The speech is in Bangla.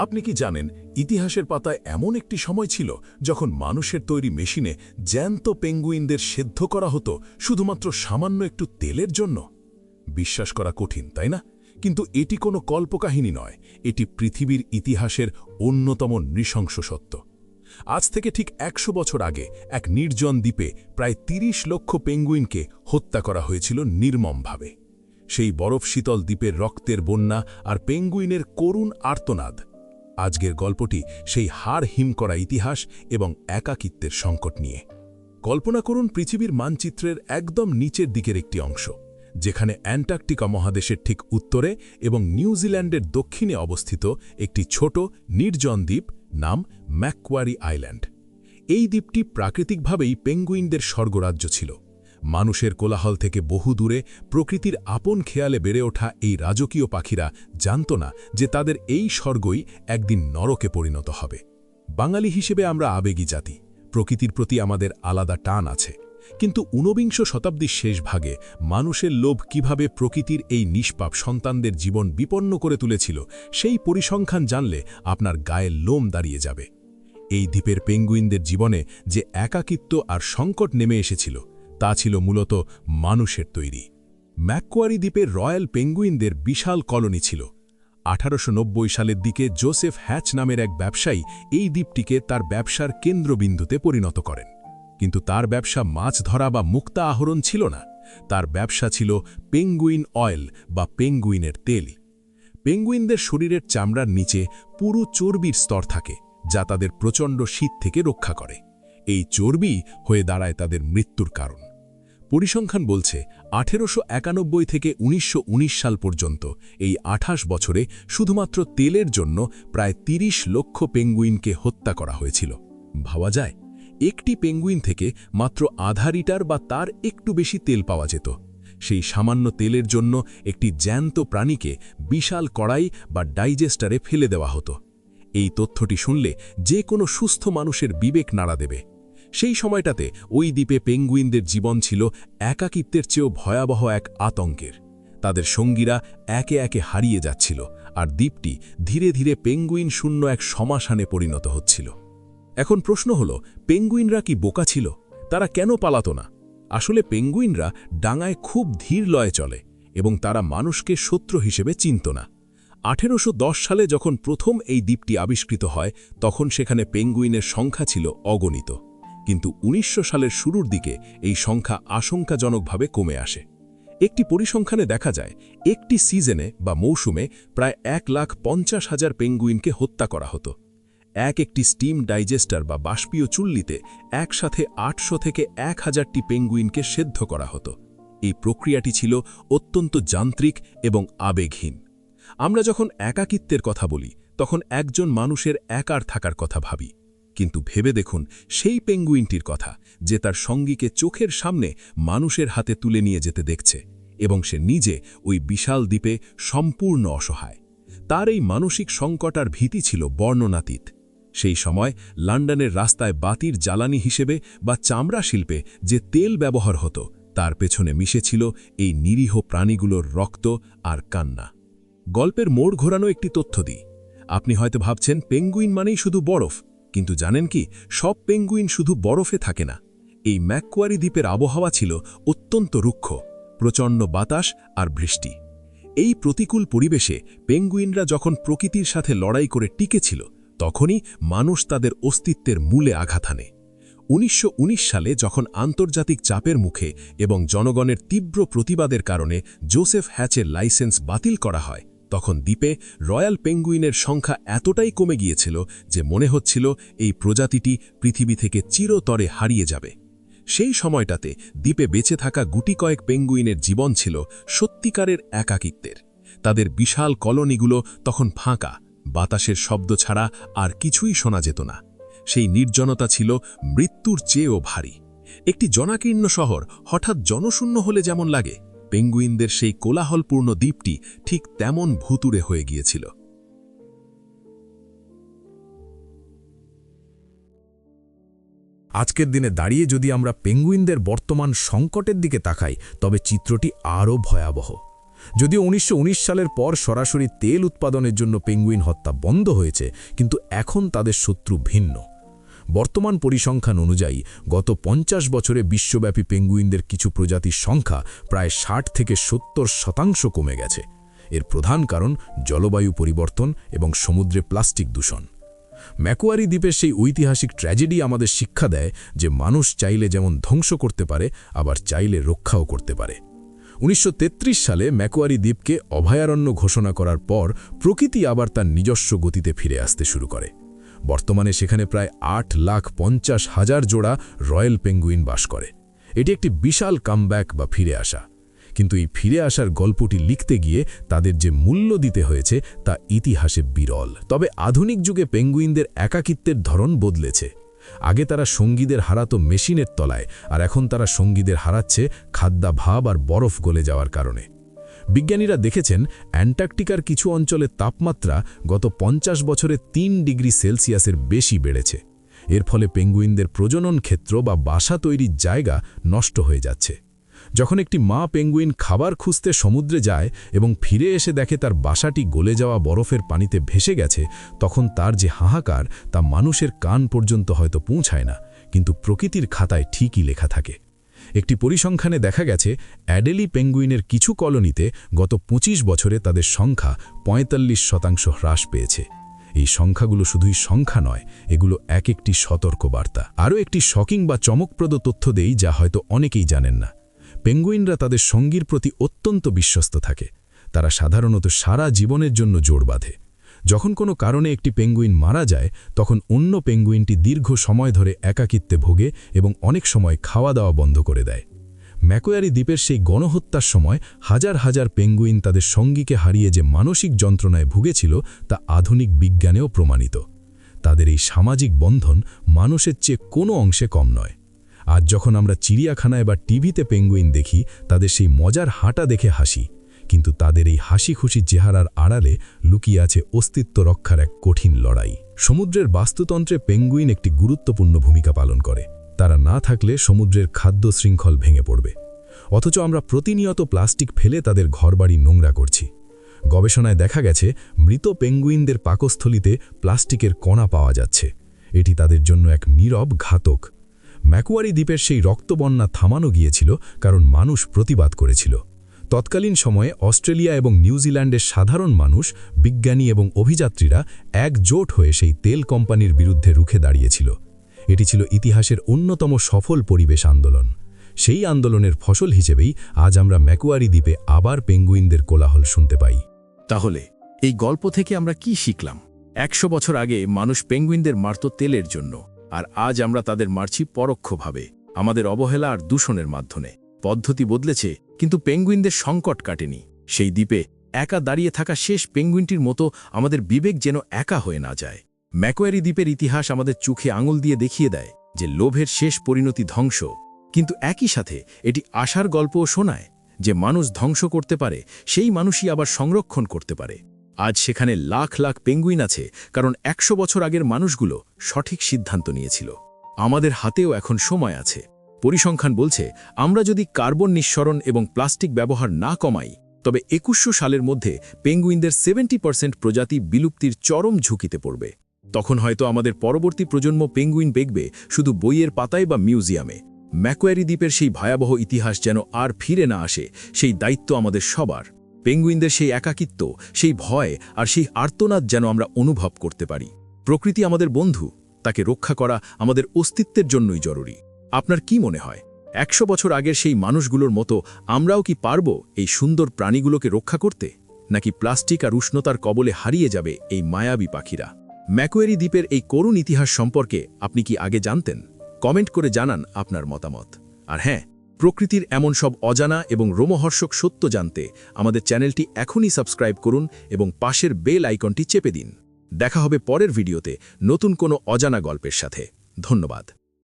আপনি কি জানেন, ইতিহাসের পাতায় এমন একটি সময় ছিল যখন মানুষের তৈরি মেশিনে জ্যান্ত পেঙ্গুইনদের সেদ্ধ করা হতো শুধুমাত্র সামান্য একটু তেলের জন্য? বিশ্বাস করা কঠিন, তাই না? কিন্তু এটি কোনো কল্পকাহিনী নয়, এটি পৃথিবীর ইতিহাসের অন্যতম নৃশংস সত্য। আজ থেকে ঠিক একশো বছর আগে এক নির্জন দ্বীপে প্রায় ৩০ লক্ষ পেঙ্গুইনকে হত্যা করা হয়েছিল নির্মমভাবে। সেই বরফ শীতল দ্বীপের রক্তের বন্যা আর পেঙ্গুইনের করুণ আর্তনাদ আজকের গল্পটি সেই হাড় হিম করা ইতিহাস এবং একাকিত্বের সংকট নিয়ে। কল্পনা করুন পৃথিবীর মানচিত্রের একদম নিচের দিকের একটি অংশ, যেখানে অ্যান্টার্কটিকা মহাদেশের ঠিক উত্তরে এবং নিউজিল্যান্ডের দক্ষিণে অবস্থিত একটি ছোট, নির্জন দ্বীপ নাম ম্যাকওয়ারি আইল্যান্ড। এই দ্বীপটি প্রাকৃতিকভাবেই পেঙ্গুইনদের স্বর্গরাজ্য ছিল। মানুষের কোলাহল থেকে বহু দূরে প্রকৃতির আপন খেয়ালে বেড়ে ওঠা এই রাজকীয় পাখিরা জানত না যে তাদের এই স্বর্গই একদিন নরকে পরিণত হবে। বাঙালি হিসেবে আমরা আবেগী জাতি, প্রকৃতির প্রতি আমাদের আলাদা টান আছে। কিন্তু ঊনবিংশ শতাব্দীর শেষ ভাগে মানুষের লোভ কীভাবে প্রকৃতির এই নিষ্পাপ সন্তানদের জীবন বিপন্ন করে তুলেছিল, সেই পরিসংখ্যান জানলে আপনার গায়ের লোম দাঁড়িয়ে যাবে। এই দ্বীপের পেঙ্গুইনদের জীবনে যে একাকিত্ব আর সংকট নেমে এসেছিল তা ছিল মূলত মানুষের তৈরি। ম্যাকোয়ারি দ্বীপের রয়্যাল পেঙ্গুইনদের বিশাল কলোনি ছিল। আঠারোশো নব্বই সালের দিকে জোসেফ হ্যাচ নামের এক ব্যবসায়ী এই দ্বীপটিকে তার ব্যবসার কেন্দ্রবিন্দুতে পরিণত করেন। কিন্তু তার ব্যবসা মাছ ধরা বা মুক্তা আহরণ ছিল না। তার ব্যবসা ছিল পেঙ্গুইন অয়েল বা পেঙ্গুইনের তেল। পেঙ্গুইনদের শরীরের চামড়ার নিচে পুরো চর্বির স্তর থাকে, যা তাদের প্রচণ্ড শীত থেকে রক্ষা করে। এই চর্বি হয়ে দাঁড়ায় তাদের মৃত্যুর কারণ। পরিসংখ্যান বলছে, আঠেরোশো একানব্বই থেকে উনিশশো উনিশ সাল পর্যন্ত এই আঠাশ বছরে শুধুমাত্র তেলের জন্য প্রায় ৩০ লক্ষ পেঙ্গুইনকে হত্যা করা হয়েছিল। ভাবা যায়, একটি পেঙ্গুইন থেকে মাত্র আধা লিটার বা তার একটু বেশি তেল পাওয়া যেত। সেই সামান্য তেলের জন্য একটি জ্যান্ত প্রাণীকে বিশাল কড়াই বা ডাইজেস্টারে ফেলে দেওয়া হতো। এই তথ্যটি শুনলে যে কোনো সুস্থ মানুষের বিবেক নাড়া দেবে। সেই সময়টাতে ওই দ্বীপে পেঙ্গুইনদের জীবন ছিল একাকিত্বের চেয়েও ভয়াবহ এক আতঙ্কের। তাদের সঙ্গীরা একে একে হারিয়ে যাচ্ছিল আর দ্বীপটি ধীরে ধীরে পেঙ্গুইন শূন্য এক সমাসানে পরিণত হচ্ছিল। এখন প্রশ্ন হল, পেঙ্গুইনরা কি বোকা ছিল? তারা কেন পালাত না? আসলে পেঙ্গুইনরা ডাঙায় খুব ধীর লয়ে চলে এবং তারা মানুষকে শত্রু হিসেবে চিনত না। আঠেরোশো দশ সালে যখন প্রথম এই দ্বীপটি আবিষ্কৃত হয়, তখন সেখানে পেঙ্গুইনের সংখ্যা ছিল অগণিত। কিন্তু ১৯০০ সালের শুরুর দিকে এই সংখ্যা আশঙ্কাজনকভাবে কমে আসে। একটি পরিসংখ্যানে দেখা যায়, একটি সিজনে বা মৌসুমে প্রায় এক লাখ পঞ্চাশ হাজার পেঙ্গুইনকে হত্যা করা হতো। এক একটি স্টিম ডাইজেস্টার বা বাষ্পীয় চুল্লিতে একসাথে আটশো থেকে এক হাজারটি পেঙ্গুইনকে সেদ্ধ করা হতো। এই প্রক্রিয়াটি ছিল অত্যন্ত যান্ত্রিক এবং আবেগহীন। আমরা যখন একাকিত্বের কথা বলি, তখন একজন মানুষের একার থাকার কথা ভাবি। কিন্তু ভেবে দেখুন সেই পেঙ্গুইনটির কথা যে তার সঙ্গীকে চোখের সামনে মানুষের হাতে তুলে নিয়ে যেতে দেখছে এবং সে নিজে ওই বিশাল দ্বীপে সম্পূর্ণ অসহায়। তার এই মানসিক সংকট আর ভীতি ছিল বর্ণনাতীত। সেই সময় লন্ডনের রাস্তায় বাতির জ্বালানি হিসেবে বা চামড়া শিল্পে যে তেল ব্যবহার হতো, তার পেছনে মিশেছিল এই নিরীহ প্রাণীগুলোর রক্ত আর কান্না। গল্পের মোড় ঘোরানো একটি তথ্য দিই। আপনি হয়তো ভাবছেন, পেঙ্গুইন মানেই শুধু বরফ। কিন্তু জানেন কি, সব পেঙ্গুইন শুধু বরফে থাকে না। এই ম্যাকোয়ারি দ্বীপের আবহাওয়া ছিল অত্যন্ত রুক্ষ, প্রচণ্ড বাতাস আর বৃষ্টি। এই প্রতিকূল পরিবেশে পেঙ্গুইনরা যখন প্রকৃতির সাথে লড়াই করে টিকেছিল, তখনই মানুষ তাদের অস্তিত্বের মূলে আঘাত আনে উনিশশো উনিশ সালে যখন আন্তর্জাতিক চাপের মুখে এবং জনগণের তীব্র প্রতিবাদের কারণে জোসেফ হ্যাচের লাইসেন্স বাতিল করা হয় তখন দ্বীপে রয়্যাল পেঙ্গুইনের সংখ্যা এতটাই কমে গিয়েছিল যে মনে হচ্ছিল এই প্রজাতিটি পৃথিবী থেকে চিরতরে হারিয়ে যাবে। সেই সময়টাতে দ্বীপে বেঁচে থাকা গুটি কয়েক পেঙ্গুইনের জীবন ছিল সত্যিকারের একাকিত্বের। তাদের বিশাল কলোনিগুলো তখন ফাঁকা, বাতাসের শব্দ ছাড়া আর কিছুই শোনা যেত না। সেই নির্জনতা ছিল মৃত্যুর চেয়েও ভারী। একটি জনাকীর্ণ শহর হঠাৎ জনশূন্য হলে যেমন লাগে পেঙ্গুইনদের সেই কোলাহলপূর্ণ দ্বীপটি ঠিক তেমন ভুতুরে হয়ে গিয়েছিল। আজকের দিনে দাঁড়িয়ে যদি আমরা পেঙ্গুইনদের বর্তমান সংকটের দিকে তাকাই, তবে চিত্রটি আরও ভয়াবহ। যদিও উনিশশো সালের পর সরাসরি তেল উৎপাদনের জন্য পেঙ্গুইন হত্যা বন্ধ হয়েছে, কিন্তু এখন তাদের শত্রু ভিন্ন। বর্তমান পরিসংখ্যান অনুযায়ী গত পঞ্চাশ বছরে বিশ্বব্যাপী পেঙ্গুইনদের কিছু প্রজাতির সংখ্যা প্রায় ষাট থেকে সত্তর শতাংশ কমে গেছে। এর প্রধান কারণ জলবায়ু পরিবর্তন এবং সমুদ্রে প্লাস্টিক দূষণ। ম্যাকুয়ারি দ্বীপের সেই ঐতিহাসিক ট্র্যাজেডি আমাদের শিক্ষা দেয় যে মানুষ চাইলে যেমন ধ্বংস করতে পারে, আবার চাইলে রক্ষাও করতে পারে। উনিশশো তেত্রিশ সালে ম্যাকুয়ারি দ্বীপকে অভয়ারণ্য ঘোষণা করার পর প্রকৃতি আবার তার নিজস্ব গতিতে ফিরে আসতে শুরু করে। বর্তমানে সেখানে প্রায় আট লাখ পঞ্চাশ হাজার জোড়া রয়্যাল পেঙ্গুইন বাস করে। এটি একটি বিশাল কামব্যাক বা ফিরে আসা। কিন্তু এই ফিরে আসার গল্পটি লিখতে গিয়ে তাদের যে মূল্য দিতে হয়েছে তা ইতিহাসে বিরল। তবে আধুনিক যুগে পেঙ্গুইনদের একাকিত্বের ধরন বদলেছে। আগে তারা সঙ্গীদের হারাতো মেশিনের তলায়, আর এখন তারা সঙ্গীদের হারাচ্ছে খাদ্যাভাব আর বরফ গলে যাওয়ার কারণে। বিজ্ঞানীরা দেখেছেন অ্যান্টার্কটিকার কিছু অঞ্চলের তাপমাত্রা গত পঞ্চাশ বছরে তিন ডিগ্রি সেলসিয়াসের বেশি বেড়েছে। এর ফলে পেঙ্গুইনদের প্রজনন ক্ষেত্র বা বাসা তৈরির জায়গা নষ্ট হয়ে যাচ্ছে। যখন একটি মা পেঙ্গুইন খাবার খুঁজতে সমুদ্রে যায় এবং ফিরে এসে দেখে তার বাসাটি গলে যাওয়া বরফের পানিতে ভেসে গেছে, তখন তার যে হাহাকার তা মানুষের কান পর্যন্ত হয়তো পৌঁছায় না, কিন্তু প্রকৃতির খাতায় ঠিকই লেখা থাকে। একটি পরিসংখ্যানে দেখা গেছে, অ্যাডেলি পেঙ্গুইনের কিছু কলোনিতে গত ২৫ বছরে তাদের সংখ্যা ৪৫ শতাংশ হ্রাস পেয়েছে। এই সংখ্যাগুলো শুধুই সংখ্যা নয়, এগুলো এক একটি সতর্ক বার্তা আরও একটি শকিং বা চমকপ্রদ তথ্য দেই যা হয়তো অনেকেই জানেন না। পেঙ্গুইনরা তাদের সঙ্গীর প্রতি অত্যন্ত বিশ্বস্ত থাকে। তারা সাধারণত সারা জীবনের জন্য জোর বাঁধে। যখন কোনো কারণে একটি পেঙ্গুইন মারা যায়, তখন অন্য পেঙ্গুইনটি দীর্ঘ সময় ধরে একাকিত্বে ভোগে এবং অনেক সময় খাওয়া দাওয়া বন্ধ করে দেয়। ম্যাকোয়ারি দ্বীপের সেই গণহত্যার সময় হাজার হাজার পেঙ্গুইন তাদের সঙ্গীকে হারিয়ে যে মানসিক যন্ত্রণায় ভুগেছিল তা আধুনিক বিজ্ঞানেও প্রমাণিত। তাদের এই সামাজিক বন্ধন মানুষের চেয়ে কোনো অংশে কম নয়। আজ যখন আমরা চিড়িয়াখানায় বা টিভিতে পেঙ্গুইন দেখি, তাদের সেই মজার হাঁটা দেখে হাসি। কিন্তু তাদের এই হাসি খুশি চেহারার আড়ালে লুকিয়ে আছে অস্তিত্ব রক্ষার এক কঠিন লড়াই। সমুদ্রের বাস্তুতন্ত্রে পেঙ্গুইন একটি গুরুত্বপূর্ণ ভূমিকা পালন করে। তারা না থাকলে সমুদ্রের খাদ্য শৃঙ্খল ভেঙে পড়বে। অথচ আমরা প্রতিনিয়ত প্লাস্টিক ফেলে তাদের ঘরবাড়ি নোংরা করছি। গবেষণায় দেখা গেছে, মৃত পেঙ্গুইনদের পাকস্থলিতে প্লাস্টিকের কণা পাওয়া যাচ্ছে। এটি তাদের জন্য এক নীরব ঘাতক। ম্যাকুয়ারি দ্বীপের সেই রক্তবন্যা থামানো গিয়েছিল কারণ মানুষ প্রতিবাদ করেছিল। তৎকালীন সময়ে অস্ট্রেলিয়া এবং নিউজিল্যান্ডের সাধারণ মানুষ, বিজ্ঞানী এবং অভিযাত্রীরা একজোট হয়ে সেই তেল কোম্পানির বিরুদ্ধে রুখে দাঁড়িয়েছিল। এটি ছিল ইতিহাসের অন্যতম সফল পরিবেশ আন্দোলন। সেই আন্দোলনের ফসল হিসেবেই আজ আমরা ম্যাকুয়ারি দ্বীপে আবার পেঙ্গুইনদের কোলাহল শুনতে পাই। তাহলে, এই গল্প থেকে আমরা কি শিখলাম? একশো বছর আগে মানুষ পেঙ্গুইনদের মারত তেলের জন্য, আর আজ আমরা তাদের মারছি পরোক্ষভাবে, আমাদের অবহেলা আর দূষণের মাধ্যমে। পদ্ধতি বদলেছে কিন্তু পেঙ্গুইনদের সংকট কাটেনি। সেই দ্বীপে একা দাঁড়িয়ে থাকা শেষ পেঙ্গুইনটির মতো আমাদের বিবেক যেন একা হয়ে না যায়। ম্যাকোয়ারি দ্বীপের ইতিহাস আমাদের চোখে আঙুল দিয়ে দেখিয়ে দেয় যে লোভের শেষ পরিণতি ধ্বংস। কিন্তু একই সাথে এটি আশার গল্পও শোনায় যে মানুষ ধ্বংস করতে পারে, সেই মানুষই আবার সংরক্ষণ করতে পারে। আজ সেখানে লাখ লাখ পেঙ্গুইন আছে, কারণ একশো বছর আগের মানুষগুলো সঠিক সিদ্ধান্ত নিয়েছিল। আমাদের হাতেও এখন সময় আছে। পরিসংখ্যান বলছে, আমরা যদি কার্বন নিঃসরণ এবং প্লাস্টিক ব্যবহার না কমাই, তবে একুশশো সালের মধ্যে পেঙ্গুইনদের সেভেন্টি পার্সেন্ট প্রজাতি বিলুপ্তির চরম ঝুঁকিতে পড়বে। তখন হয়তো আমাদের পরবর্তী প্রজন্ম পেঙ্গুইন দেখবে শুধু বইয়ের পাতায় বা মিউজিয়ামে। ম্যাকোয়ারি দ্বীপের সেই ভয়াবহ ইতিহাস যেন আর ফিরে না আসে, সেই দায়িত্ব আমাদের সবার। পেঙ্গুইনদের সেই একাকিত্ব, সেই ভয় আর সেই আর্তনাদ যেন আমরা অনুভব করতে পারি। প্রকৃতি আমাদের বন্ধু, তাকে রক্ষা করা আমাদের অস্তিত্বের জন্যই জরুরি। আপনার কি মনে হয়? একশো বছর আগের সেই মানুষগুলোর মতো আমরাও কি পারব এই সুন্দর প্রাণীগুলোকে রক্ষা করতে? নাকি প্লাস্টিক আর উষ্ণতার কবলে হারিয়ে যাবে এই মায়াবী পাখিরা? ম্যাকোয়ারি দ্বীপের এই করুণ ইতিহাস সম্পর্কে আপনি কি আগে জানতেন? কমেন্ট করে জানান আপনার মতামত। আর হ্যাঁ প্রকৃতির এমন সব অজানা এবং রোমহর্ষক সত্য জানতে আমাদের চ্যানেলটি এখনই সাবস্ক্রাইব করুন এবং পাশের বেল আইকনটি চেপে দিন। দেখা হবে পরের ভিডিওতে নতুন কোনো অজানা গল্পের সাথে। ধন্যবাদ।